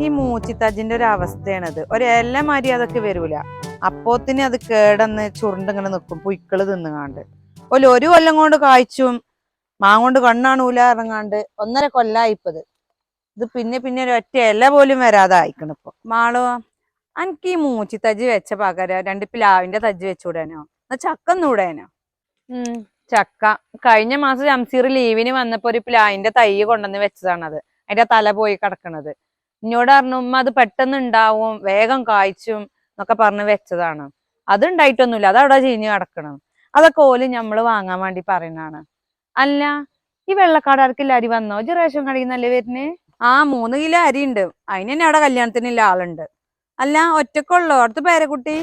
ഈ മൂച്ചിത്തജിന്റെ ഒരു അവസ്ഥയാണത് ഒരു എല്ല മാതിരി അതൊക്കെ വരൂല. അപ്പോത്തിന് അത് കേടന്ന് ചുരുണ്ടിങ്ങനെ നിൽക്കും പുയ്ക്കൾ തിന്നുകാണ്ട്. ഒരു ഒരു കൊല്ലം കൊണ്ട് കായ്ച്ചും മാങ്ങോണ്ട് കണ്ണാണൂല ഇറങ്ങാണ്ട് ഒന്നര കൊല്ലായിപ്പത്. ഇത് പിന്നെ പിന്നെ ഒരു ഒറ്റ ഇല പോലും വരാതെ അയക്കണം ഇപ്പൊ. മാളോ എനിക്ക് ഈ മൂച്ചി തജ്ജ് വെച്ച പകരം രണ്ട് പ്ലാവിന്റെ തജ്ജ് വെച്ചുവിടാനോ എന്നാ ചക്ക നൂടേനോ ഉം. ചക്ക. കഴിഞ്ഞ മാസം ജംസീർ ലീവിന് വന്നപ്പോ ഒരു പ്ലാവിന്റെ തൈ കൊണ്ടുവന്ന് വെച്ചതാണത്. അതിന്റെ തല പോയി കിടക്കണത്. എന്നോട് പറഞ്ഞു ഉമ്മ അത് പെട്ടെന്ന് ഉണ്ടാവും വേഗം കായ്ച്ചും എന്നൊക്കെ പറഞ്ഞ് വെച്ചതാണ്. അത് ഉണ്ടായിട്ടൊന്നുമില്ല അത് അവിടെ ചീഞ്ഞ് കിടക്കണം. അതൊക്കെ ഓൽ ഞമ്മൾ വാങ്ങാൻ വേണ്ടി പറയുന്നതാണ്. അല്ല ഈ വെള്ളക്കാടാർക്കില്ല അരി വന്നോ? ഒരു റേഷൻ കടയിൽ നിന്നല്ലേ വരുന്നേ? ആ മൂന്ന് കിലോ അരി ഉണ്ട്. അതിന് തന്നെ അവിടെ കല്യാണത്തിനില്ല ആളുണ്ട്. അല്ല ഒറ്റക്കുള്ളോ അടുത്ത പേരക്കുട്ടി?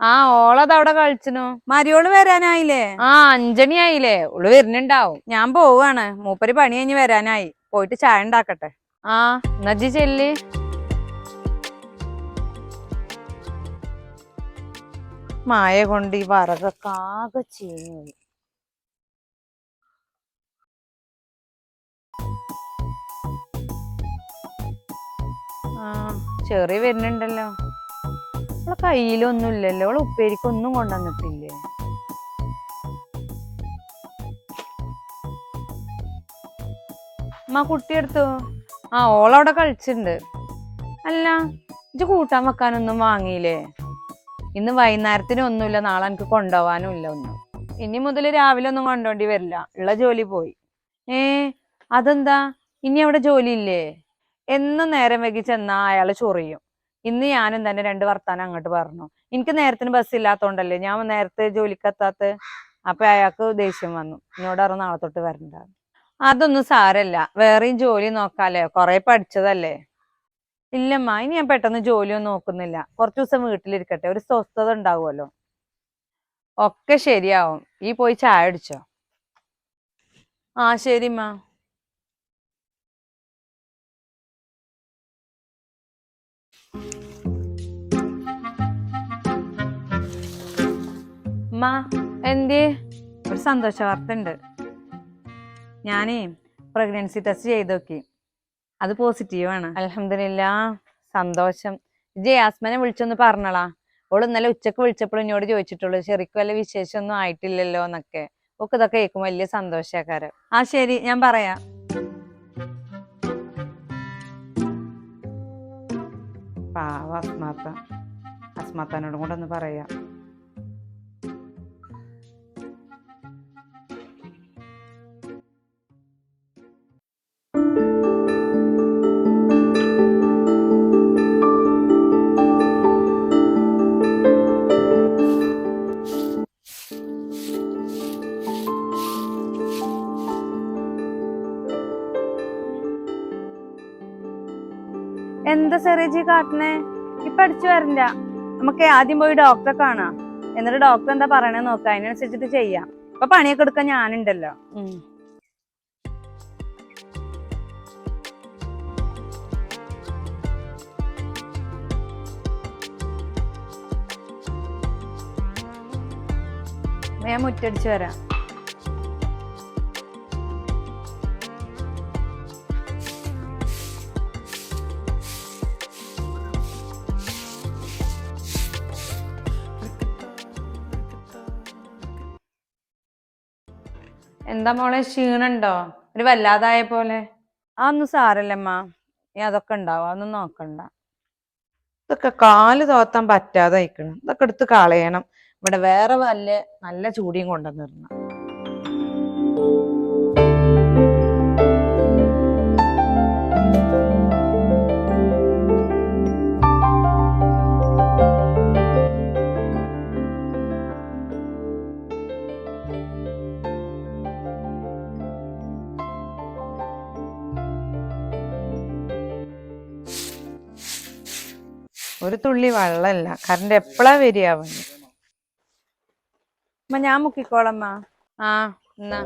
ആ ഓളത് അവിടെ കളിച്ചിനു. മരിയോൾ വരാനായില്ലേ? ആ അഞ്ചണി ആയില്ലേ ഓൾ വരുന്നുണ്ടാവും. ഞാൻ പോവാണ്. മൂപ്പര് പണി കഴിഞ്ഞ് വരാനായി. പോയിട്ട് ചായ ഉണ്ടാക്കട്ടെ. ആ നജി ചെല്ലി. മായ കൊണ്ട് ഈ വറകൊക്കെ ആകെ ചീഞ്ഞു ആ ചെറിയ വരുന്നുണ്ടല്ലോ. അവളെ കയ്യിലൊന്നും ഇല്ലല്ലോ അവളെ ഉപ്പേരിക്കൊന്നും കൊണ്ടുവന്നിട്ടില്ലേ? അമ്മ കുട്ടി ആ ഓളവിടെ കളിച്ചിട്ടുണ്ട് അല്ല ഇത് കൂട്ടാൻ വെക്കാനൊന്നും വാങ്ങിയില്ലേ? ഇന്ന് വൈകുന്നേരത്തിന് ഒന്നുമില്ല നാളെ എനിക്ക് കൊണ്ടുപോവാനും ഇല്ല ഒന്നും. ഇനി മുതൽ രാവിലെ ഒന്നും കൊണ്ടോണ്ടി വരില്ല. ഉള്ള ജോലി പോയി. ഏ അതെന്താ? ഇനി അവിടെ ജോലി ഇല്ലേ? എന്നും നേരം വൈകി ചെന്നാ അയാൾ ചൊറിയും. ഇന്ന് ഞാനും തന്നെ രണ്ട് വർത്താനം അങ്ങോട്ട് പറഞ്ഞു. എനിക്ക് നേരത്തിന് ബസ് ഇല്ലാത്തോണ്ടല്ലേ ഞാൻ നേരത്തെ ജോലിക്കെത്താത്ത അപ്പൊ അയാൾക്ക് ദേഷ്യം വന്നു. എന്നോട് നാളെ തൊട്ട് വരണ്ട. അതൊന്നും സാരല്ല. വേറെയും ജോലി നോക്കാല്ലേ? കൊറേ പഠിച്ചതല്ലേ? ഇല്ലമ്മ ഇനി ഞാൻ പെട്ടെന്ന് ജോലിയൊന്നും നോക്കുന്നില്ല. കുറച്ചു ദിവസം വീട്ടിലിരിക്കട്ടെ. ഒരു സ്വസ്ഥത ഉണ്ടാവുമല്ലോ. ഒക്കെ ശരിയാവും. ഈ പോയി ചായ അടിച്ചോ ആ ശരിമ്മ. അമ്മ എന്തേ ഒരു സന്തോഷ വാർത്ത ഉണ്ട്. ഞാനേ പ്രഗ്നൻസി ടെസ്റ്റ് ചെയ്ത് നോക്കി. അത് പോസിറ്റീവാണ് അലഹമില്ല സന്തോഷം. ജയാസ്മനെ വിളിച്ചൊന്ന് പറഞ്ഞളാ. ഓൾ ഇന്നലെ ഉച്ചയ്ക്ക് വിളിച്ചപ്പോൾ എന്നോട് ചോദിച്ചിട്ടുള്ളൂ ശരിക്കും വല്ല വിശേഷമൊന്നും ആയിട്ടില്ലല്ലോ എന്നൊക്കെ. ഒക്കെ ഇതൊക്കെ കേൾക്കും വലിയ സന്തോഷക്കാരൻ ആ ശരി ഞാൻ പറയാം. പാവ അസ്മാത്ത. അസ്മാത്താനോടും കൂടെ ഒന്ന് പറയാം. എന്താ സെറേജി കാട്ടണേ? ഇപ്പൊ അടിച്ചു വരണ്ട. നമുക്ക് ആദ്യം പോയി ഡോക്ടറെ കാണാം. എന്നിട്ട് ഡോക്ടർ എന്താ പറയണേ നോക്കാം. അതിനനുസരിച്ചിട്ട് ചെയ്യാം. ഇപ്പൊ പണിയൊക്കെ എടുക്കാൻ ഞാനുണ്ടല്ലോ. ഞാൻ മുറ്റടിച്ചു വരാം. എന്താ മോളെ ക്ഷീണുണ്ടോ? ഒരു വല്ലാതായ പോലെ. അതൊന്നും സാരല്ലമ്മ നീ അതൊക്കെ ഉണ്ടാവും. അതൊന്നും നോക്കണ്ട. ഇതൊക്കെ കാൽ തോത്താൻ പറ്റാതെ അയക്കണം ഇതൊക്കെ എടുത്ത് കളയണം. ഇവിടെ വേറെ വല്ല നല്ല ചൂടിയും കൊണ്ടുവന്നിരുന്ന ഒരു തുള്ളി വെള്ളമല്ല കറണ്ട് എപ്പോഴാ വരികയാവുന്നു അമ്മ ഞാൻ മുക്കിക്കോളമ്മ ആ എന്നാ.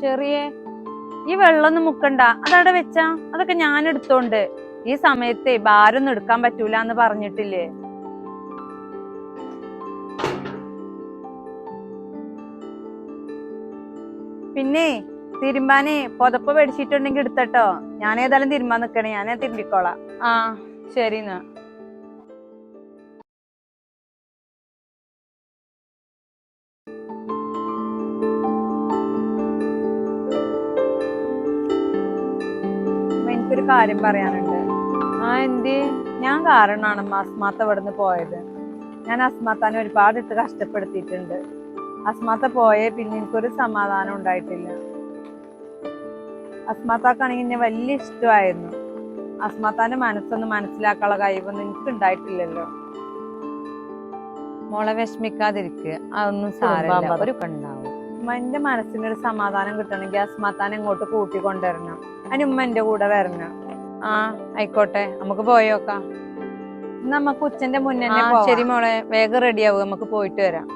ചെറിയ ഈ വെള്ളമൊന്നും മുക്കണ്ട. അതവിടെ വെച്ചാ? അതൊക്കെ ഞാൻ എടുത്തോണ്ട്. ഈ സമയത്തെ ഭാരൊന്നും എടുക്കാൻ പറ്റൂല എന്ന് പറഞ്ഞിട്ടില്ലേ? പിന്നെ തിരുമ്പാനെ പുതപ്പ് പേടിച്ചിട്ടുണ്ടെങ്കിൽ എടുത്തട്ടോ. ഞാൻ ഏതായാലും തിരുമ്പാൻ നിക്കണേ. ഞാൻ തിരുമ്പിക്കോളാം. ആ ശരി എന്നാ എനിക്കൊരു കാര്യം പറയാനുണ്ട്. ആ എന്ത്? ഞാൻ കാരണമാണ് അസ്മാത്ത ഇവിടുന്ന് പോയത്. ഞാൻ അസ്മാത്താനെ ഒരുപാട് ഇട്ട് കഷ്ടപ്പെടുത്തിയിട്ടുണ്ട്. അസ്മാത്ത പോയേ പിന്നെ എനിക്കൊരു സമാധാനം ഉണ്ടായിട്ടില്ല. അസ്മാത്താക്കാണെങ്കിൽ എന്നെ വലിയ ഇഷ്ടമായിരുന്നു. അസ്മാത്താന്റെ മനസ്സൊന്ന് മനസ്സിലാക്കാനുള്ള കഴിവൊന്നും എനിക്ക് ഉണ്ടായിട്ടില്ലല്ലോ മോളെ വിഷമിക്കാതിരിക്കുക അതൊന്നും സാരമില്ല. ഒരു എന്റെ മനസ്സിനൊരു സമാധാനം കിട്ടണമെങ്കിൽ അസ്മാത്താനെ ഇങ്ങോട്ട് കൂട്ടിക്കൊണ്ടുവരണം. അതിന് ഉമ്മ എന്റെ കൂടെ വരണം. ആ ആയിക്കോട്ടെ. നമുക്ക് പോയോക്കാം നമുക്ക് ഉച്ചന്റെ മുന്നേ ശരി മോളെ. വേഗം റെഡിയാവും നമുക്ക് പോയിട്ട് വരാം.